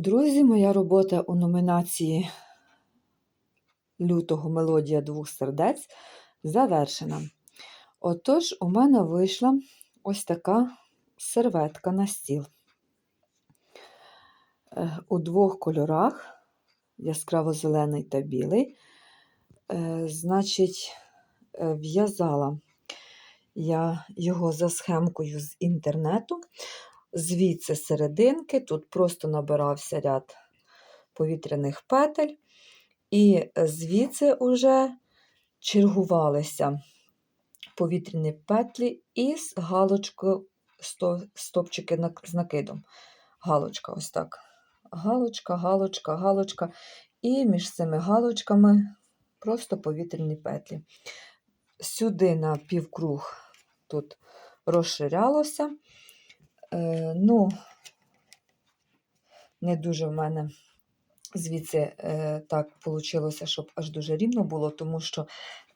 Друзі, моя робота у номінації лютого мелодія двох сердець завершена. Отож, у мене вийшла ось така серветка на стіл. Е, У двох кольорах яскраво-зелений та білий. Е, Значить, е, в'язала я його за схемкою з інтернету. Звідси серединки, тут просто набирався ряд повітряних петель, і звідси вже чергувалися повітряні петлі із галочкою стопчики з накидом. Галочка, ось так. Галочка, галочка, галочка. І між цими галочками просто повітряні петлі. Сюди на півкруг тут розширялося. Е, ну, не дуже в мене звідси е, так вийшло, щоб аж дуже рівно було, тому що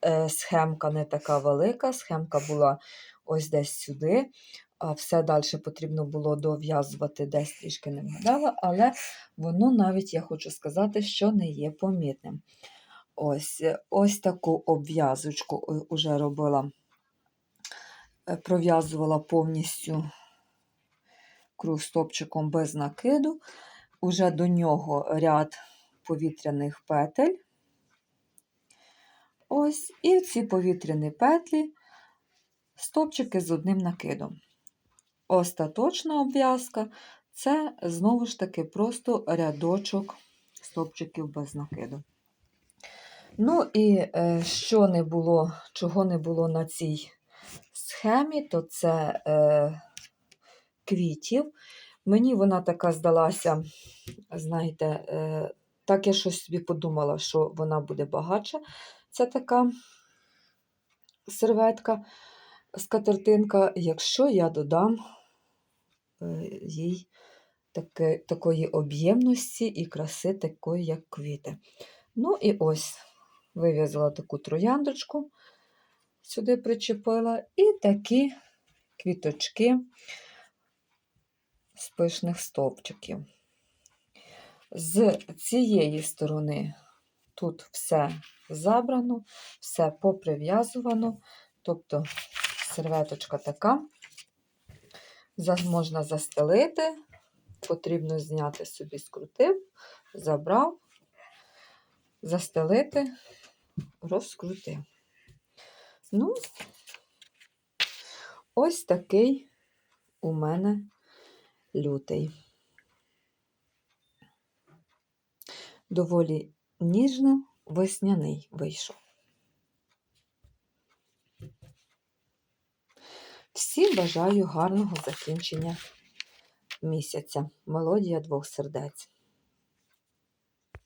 е, схемка не така велика, схемка була ось десь сюди, а все далі потрібно було дов'язувати, десь трішки не вгадала, але воно навіть, я хочу сказати, що не є помітним. Ось ось таку обв'язочку вже робила, пров'язувала повністю круг стопчиком без накиду, уже до нього ряд повітряних петель. Ось, і ці повітряні петлі, стопчики з одним накидом. Остаточна обв'язка це знову ж таки просто рядочок стопчиків без накиду. Ну і е, що не було, чого не було на цій схемі, то це е, квітів. Мені вона така здалася, знаєте, е, так я щось собі подумала, що вона буде багатша. Це така серветка, скатертинка, якщо я додам е, їй таки, такої об'ємності і краси, такої, як квіти. Ну і ось вив'язала таку трояндочку, сюди причепила, і такі квіточки з пишних стовпчиків. З цієї сторони тут все забрано, все поприв'язувано, тобто серветочка така, можна застелити, потрібно зняти собі скрутив, забрав, застелити, розкрутив. Ну, ось такий у мене лютий. Доволі ніжно весняний вийшов. Всім бажаю гарного закінчення місяця. Мелодія двох сердець.